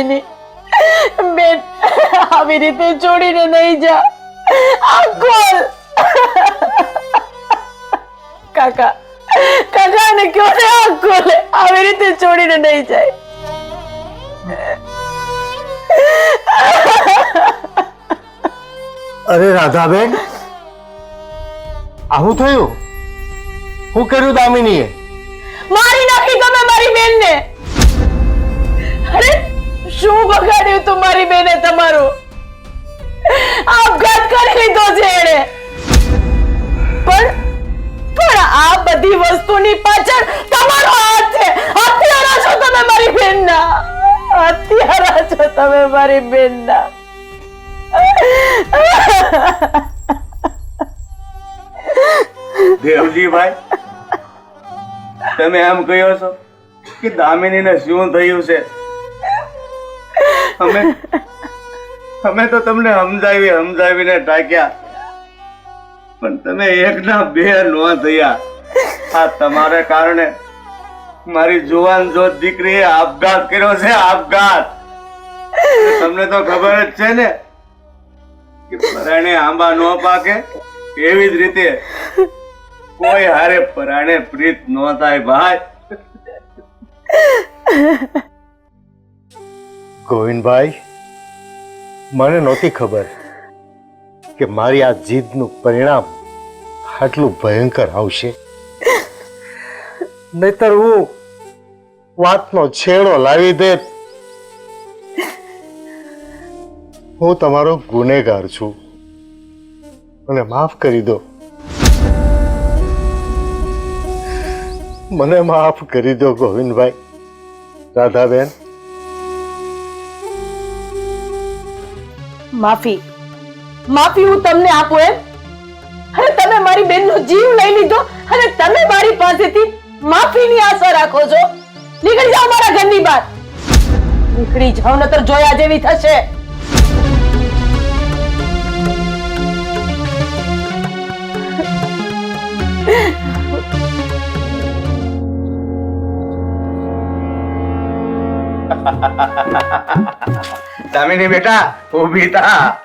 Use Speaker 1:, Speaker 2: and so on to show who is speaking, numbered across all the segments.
Speaker 1: દામિની બેન આવી રીતે છોડીને નહીં જા. અંકલ કાકા કાકા ને કયો ને અંકલ આવી રીતે છોડીને નહીં જાય.
Speaker 2: અરે રાધાબેન આવું થયું? હું કર્યું દામિનીએ?
Speaker 1: મારી નાખી તમે મારી બેનને. અરે શું બગાડ્યું તું મારી બેને તમારું? આપઘાત કરી લીધો છે એણે. પણ પણ આ બધી વસ્તુની પાછળ તમારો હાથ છે. હત્યારા છો તમે મારી બેનના. હત્યારા છો તમે મારી બેનના.
Speaker 3: દેવજીભાઈ, તમે એમ કહ્યો છો કે દામિનીને શું થયું છે? અમે અમે તો તમને સમજાવી સમજાવીને ટાક્યા. પણ તમે એકના બે નો થયા. આ તમારે કારણે મારી જુવાન જોત દીકરીએ આપઘાત કર્યો છે, આપઘાત. તમને તો ખબર જ છે ને કે પરાણે આંબા નો પાકે એવી જ રીતે કોઈ હારે પરાણે પ્રીત ન થાય ભાઈ.
Speaker 2: ગોવિંદભાઈ, મને નહોતી ખબર કે મારી આ જીદનું પરિણામ આટલું ભયંકર આવશે. નહીતર હું વાતનો છેડો લાવી દે હું તમારો ગુનેગાર છું. મને માફ કરી દો. મને માફ કરી દો ગોવિંદભાઈ, રાધાબેન.
Speaker 1: માફી. માફી હું તમને આપું એમ? અને તમે મારી બેનનો જીવ લઈ લીધો અને તમે મારી પાસેથી માફીની આશા રાખો છો. નીકળી જાઓ મારા ઘરની બહાર. નીકળી જાઓ નતર જોયા જેવી થશે.
Speaker 3: દામિની બેટા, ઊભી થા.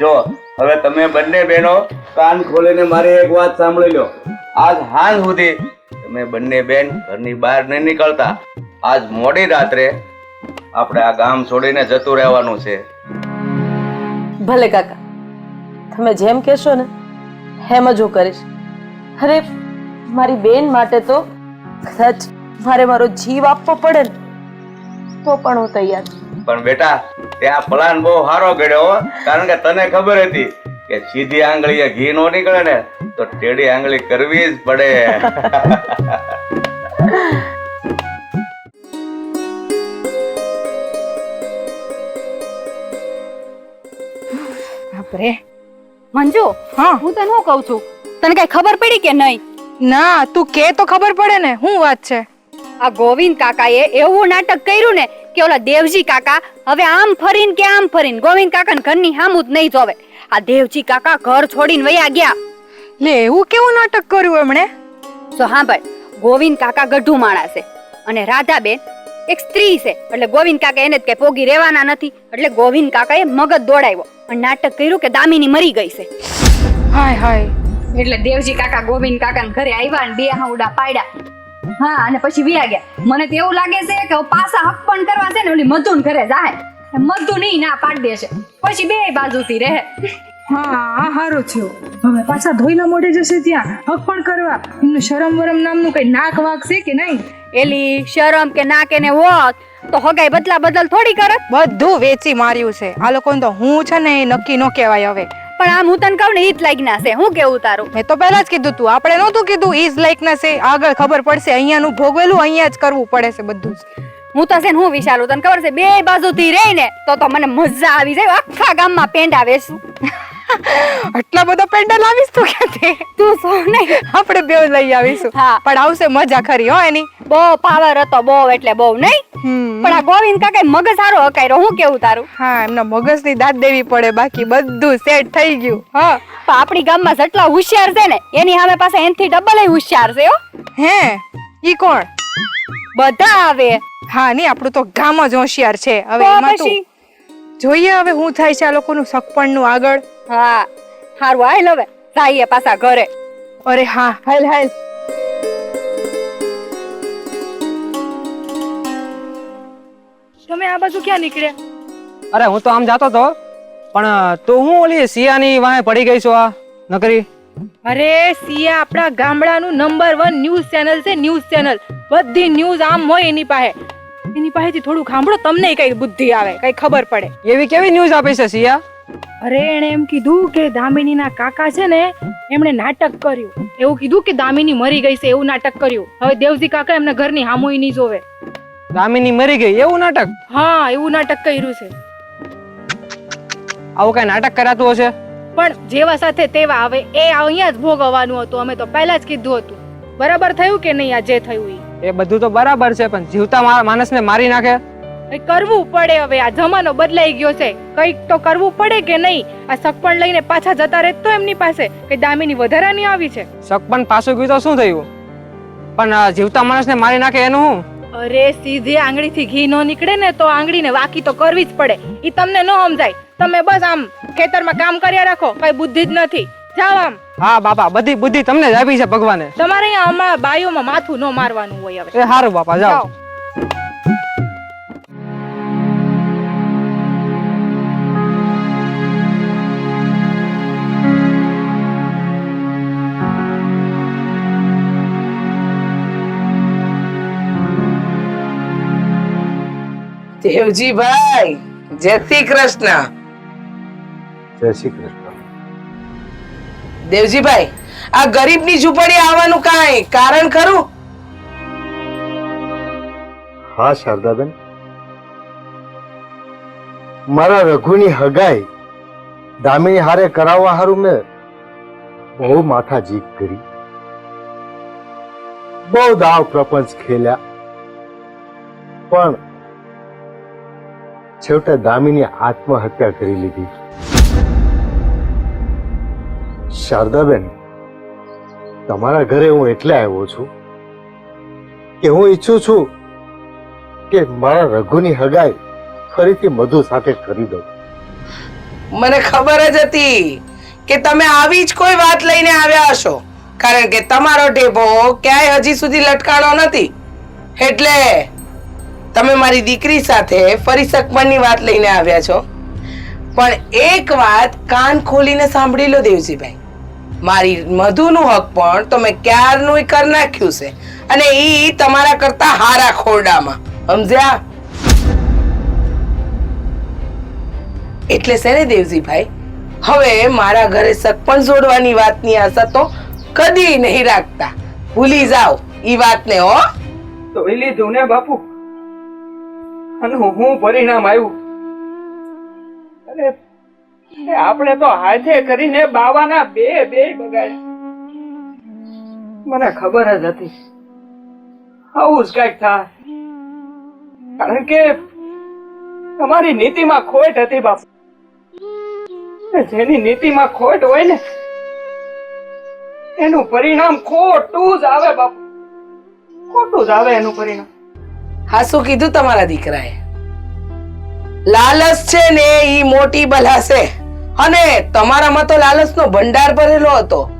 Speaker 3: જો, હવે તમે બંને બહેનો કાન ખોલીને મારી એક વાત સાંભળી લો. આજ હાલ સુધી તમે બંને બેન ઘરની બહાર નહીં નીકળતા. આજ મોડી રાત્રે આપણે આ ગામ છોડીને જતું રહેવાનું છે.
Speaker 1: ભલે કાકા, તમે જેમ કહેશો ને એમ જ હું કરીશ. અરે, મારી બેન માટે તો કદાચ મારે મારો જીવ આપવો પડે ને તો પણ હું તૈયાર છું.
Speaker 3: પણ બેટા ત્યાં પ્લાન બહુ સારો ઘડ્યો કારણ કે તને ખબર હતી કે સીધી આંગળીએ ઘી નો નીકળે ને તો ટેડી આંગળી કરવી જ પડે.
Speaker 4: બાપરે. મંજુ
Speaker 5: હા?
Speaker 4: હું તને શું કહું છું? તને કઈ ખબર પડી કે નહીં?
Speaker 5: ના તું કે તો ખબર પડે ને શું વાત છે?
Speaker 4: આ ગોવિંદ કાકાએ એવું નાટક કર્યું ને કે ઓલા દેવજી કાકા હવે આમ ફરીને કે આમ ફરીન. ગોવિંદ કાકા ઘરની હામું જ નહીં જોવે. આ દેવજી કાકા ઘર છોડીને વયા ગયા.
Speaker 5: લે એવું કેવું નાટક કર્યું એમણે?
Speaker 4: તો હા ભાઈ ગોવિંદ કાકા ગઢું માણા છે અને રાધાબેન એક સ્ત્રી છે. એટલે ગોવિંદ કાકા એને જ કે પોગી રહેવાના નથી. એટલે ગોવિંદ કાકાએ મગજ દોડાવ્યો અને નાટક કર્યું કે દામિની મરી ગઈ છે.
Speaker 5: હાય હાય.
Speaker 4: એટલે દેવજી કાકા ગોવિંદ કાકા ઘરે આવ્યા અને બે હાઉડા પાડ્યા. હા અને પછી વ્યા ગયા મને તો એવું લાગે છે કે પાછા હક પણ કરવા છે ને ઓલી મધુન ઘરે જાય. મધુ નહીં ના પાડી દેશે પછી બે બાજુથી રહે.
Speaker 5: હા આ સારું થયું. હવે પાછા ધોઈના મોઢે જશે ત્યાં. હક પણ કરવા. એમનું શરમ વરમ નામનું કઈ નાક વાક છે કે નહીં?
Speaker 4: એલી શરમ કે ના એને હોત તો હગાઈ બદલા બદલ થોડી કરત
Speaker 5: બધું વેચી માર્યું છે. આ લોકોને તો હું છે ને એ નક્કી નો કહેવાય હવે.
Speaker 4: પણ આમ હું તને કહું ને ઈ જ લાગના છે. હું કેવું તારું?
Speaker 5: મેં તો પહેલા જ કીધું તું આપણે નહોતું કીધું ઈજ લાઈક ના છે. આગળ ખબર પડશે અહીંયાનું ભોગવેલું અહીંયા જ કરવું પડે છે બધું જ.
Speaker 4: હું તો છે ને હું વિચારું તને ખબર છે બે બાજુથી રહીને તો તો મને મજા આવી જાય આખા ગામમાં પેંડા વેચું.
Speaker 5: આટલા બધા પેન્ડલ લાવીશ તું ક્યાંથી
Speaker 4: તું? સો નહીં?
Speaker 5: આપણે બે લઈ આવીશું.
Speaker 4: હા.
Speaker 5: પણ આવશે મજા ખરી હો એની.
Speaker 4: બહુ પાવર હતો બહુ એટલે બહુ નહીં? પણ આ ગોવિંદ કાકા મગજ સારો હકાયરો હું કેવું તારું?
Speaker 5: હા એમના મગજની દાદ દેવી પડે બાકી બધું સેટ થઈ ગયું હા.
Speaker 4: પણ આપણી ગામમાં જેટલા હોશિયાર છે ને એની સામે પાસે એનથી ડબલ હોશિયાર છે હો.
Speaker 5: હે ઈ કોણ?
Speaker 4: બધા આવે.
Speaker 5: હા નહીં આપણું તો ગામ જ હોશિયાર છે. હવે એમાં તો જોઈએ હવે હું થાય છે આ લોકોનું સગપણનું આગળ.
Speaker 4: હા હારું હાલ હવે જઈએ પાછા ઘરે.
Speaker 5: અરે હા હાલ હાલ. તમે આ બાજુ ક્યાં નીકળ્યા?
Speaker 6: અરે હું તો આમ જાતો તો પણ તું હું ઓલી સિયાની વાંહે પડી ગઈ છો આ નકરી
Speaker 5: અરે સિયા આપણા ગામડાનું નંબર વન ન્યૂઝ ચેનલ છે ન્યૂઝ ચેનલ બધી ન્યૂઝ આમ હોય એની પાસે. એની પાસેથી થોડું સાંભળો તમને કઈ બુદ્ધિ આવે કઈ ખબર પડે.
Speaker 6: એવી કેવી ન્યૂઝ આપે છે સિયા
Speaker 5: અરે એણે એમ કીધું કે દામિનીના કાકા છે ને એમણે નાટક કર્યું. એવું કીધું કે દામિની મરી ગઈ છે એવું નાટક કર્યું. હવે દેવજી કાકા એમને ઘરની હામોઈ નહીં જોવે.
Speaker 6: દામિની મરી ગઈ એવું નાટક?
Speaker 5: હા એવું નાટક કર્યું છે.
Speaker 6: આવું કઈ નાટક કરાતું હશે?
Speaker 5: પણ જેવા સાથે તેવા હવે એ અહીંયા જ ભોગવવાનું હતું અમે તો પહેલા જ કીધું હતું. બરાબર થયું કે નહીં આ જે થયું?
Speaker 6: એ બધું તો બરાબર છે પણ જીવતા માણસને મારી નાખે?
Speaker 5: કરવું પડે હવે. આ જમાનો બદલાઈ ગયો છે. કંઈક તો કરવું પડે કે નહીં? આ સકપણ લઈને પાછા જતા રહે તો એમની પાસે કે દામિની વધારાની આવી છે?
Speaker 6: સકપણ પાછું ગયું તો શું થયું? પણ જીવતા માણસને મારી નાખે એનું હું
Speaker 5: અરે સીધી આંગળીથી ઘી નો નીકળે ને તો આંગળીને વાકી તો કરવી જ પડે. ઈ તમને ન સમજાય. તમે બસ આમ ખેતરમાં કામ કર્યા રાખો. કઈ બુદ્ધિ જ નથી. જાઓ આમ.
Speaker 6: હા બાપા બધી બુદ્ધિ તમને જ આપી છે ભગવાને.
Speaker 5: તમારે અહીંયા અમારા બાયોમાં માથું ન મારવાનું હોય હવે.
Speaker 6: એ સારું બાપા જાઓ.
Speaker 7: દેવજીભાઈ જય શ્રી કૃષ્ણ.
Speaker 2: જય શ્રી કૃષ્ણ.
Speaker 7: દેવજીભાઈ આ ગરીબની ઝૂંપડી આવવાનું કાંઈ કારણ ખરું?
Speaker 2: હા શારદાબેન. મારા રઘુની હગાઈ દામિની હારે કરાવવા હારું મેં બહુ માથા જીત કરી. બહુ દાવ પ્રપંચ ખેલ્યા. પણ છેવટે દામિની આત્મહત્યા કરી લીધી. શારદાબેન, તમારા ઘરે હું એટલે આવ્યો છું કે હું ઈચ્છું છું કે મારા રઘુની હગાઈ ફરીથી મધુ સાથે કરી દઉં.
Speaker 7: મને ખબર જ હતી કે તમે આવી જ કોઈ વાત લઈને આવ્યા હશો, કારણ કે તમારો ઢેબો ક્યાંય હજી સુધી લટકાણો નથી. એટલે તમે મારી દીકરી સાથે ફરી સકમણની વાત લઈને આવ્યા છો. પણ એક વાત કાન ખોલીને સાંભળી લો દેવજીભાઈ. મારી મધુનું હક પણ તમે ક્યારનું કર નાખ્યું છે. અને એ તમારા કરતા હારા ખોરડામાં. સમજ્યા? એટલે છે ને દેવજીભાઈ, હવે મારા ઘરે સકપણ જોડવાની વાતની આશા તો કદી નહીં રાખતા. ભૂલી જાઓ ઈ વાતને, હો.
Speaker 6: તો લીધું ને બાપુ? અને હું પરિણામ આવ્યું અરે આપણે તો હાથે કરીને બાવાના બે બે બગાડ્યા. મને ખબર જ હતી. આવું જ કંઈક થાય. કારણ કે તમારી નીતિમાં ખોટ હતી બાપુ. જેની નીતિમાં ખોટ હોય ને, એનું પરિણામ ખોટું જ આવે બાપુ. ખોટું જ આવે એનું પરિણામ.
Speaker 7: હા, શું કીધું તમારા દીકરાએ? લાલચ છે ને ઈ મોટી બલા છે. અને તમારામાં તો લાલચનો ભંડાર ભરેલો હતો.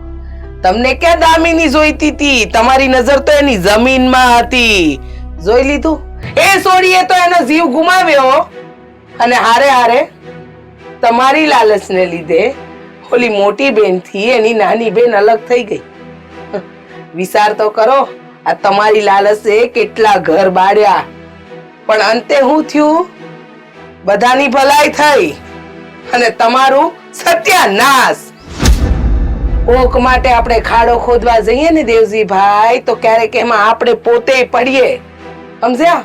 Speaker 7: તમને ક્યાં દામિની જોઈતી હતી તમારી નજર તો એની જમીનમાં હતી. જોઈ લીધું? એ સોડીએ તો એનો જીવ ગુમાવ્યો. અને હારે હારે તમારી લાલચને લીધે ઓલી મોટી બેનથી એની નાની બેન અલગ થઈ ગઈ. વિચાર તો કરો. આ તમારી લાલસે કેટલા ઘર બાળ્યા. પણ અંતે હું થયું? બધાની ભલાઈ થઈ અને તમારું સત્યાનાશ. કોક માટે આપણે ખાડો ખોદવા જઈએ ને દેવજી ભાઈ, તો ક્યારેક એમાં આપણે પોતે પડીએ. સમજ્યા?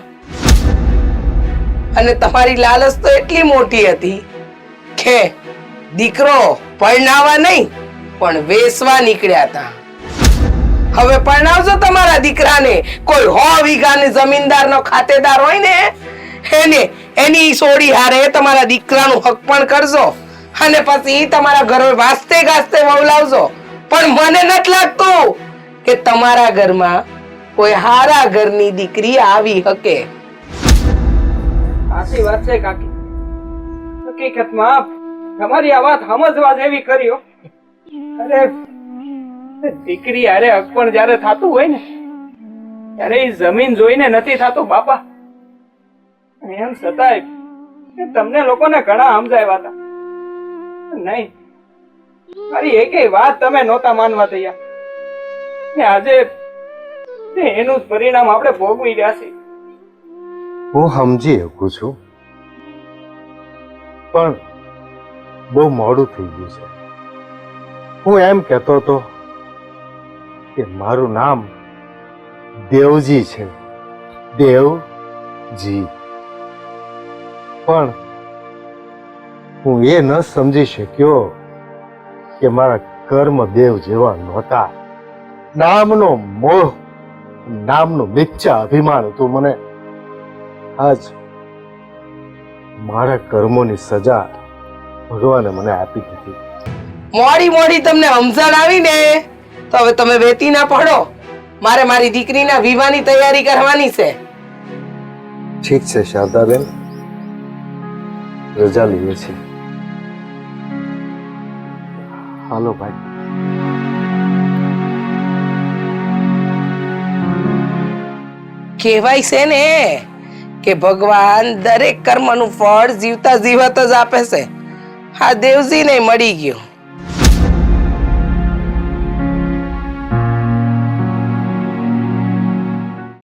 Speaker 7: અને તમારી લાલચ તો એટલી મોટી હતી કે દીકરો પરણાવા નહીં, પણ વેસવા નીકળ્યા હતા. હવે પરણાવજો તમારા દીકરાને. કોઈ હો વીઘાની જમીનદારનો ખાતેદાર હોય ને, એને, એની સોડી હારે તમારા દીકરાનું હક પણ કરજો. અને પછી તમારા ઘરે વાસ્તે ગાસ્તે વવલાવજો. પણ મને નથી લાગતું કે તમારા ઘરમાં કોઈ હારા ઘરની દીકરી આવી હકે.
Speaker 6: આસી વાત છે કાકી. હકીકતમાં તમારી આ વાત સમજવા જેવી કર્યો અરે દીકરી અરે અકપણ જયારે થતું હોય ને, ત્યારે એ જમીન જોઈને નથી થાતું, બાપા. એમ છતાંય તમને લોકોને ઘણા સમજાવ્યા હતા. નહીં, મારી એકેય વાત તમે નહોતા માનવા તૈયાર. ને આજે એનું પરિણામ આપણે ભોગવી રહ્યા છીએ.
Speaker 2: હું સમજી શકું છું, પણ બહુ મોડું થઈ ગયું છે. હું એમ કહેતો હતો કે મારું નામ દેવજી છે. દેવજી. પણ હું એ ન સમજી શક્યો કે મારા કર્મ દેવ જેવા નહોતા. નામનો મોહ, નામનું મિચ્છા અભિમાન હતું મને. આજ મારા કર્મોની સજા ભગવાને મને આપી દીધી
Speaker 7: મોડી મોડી તમને સમજણ આવી ને તો હવે તમે વેતી ના પડો. મારે મારી દીકરીના વિવાહની તૈયારી કરવાની છે.
Speaker 2: ઠીક છે શારદાબેન. રજા લઈએ છીએ. હાલો ભાઈ.
Speaker 7: કહેવાય છે ને કે ભગવાન દરેક કર્મનું ફળ જીવતા જીવત જ આપે છે. આ દેવજીને મળી ગયું.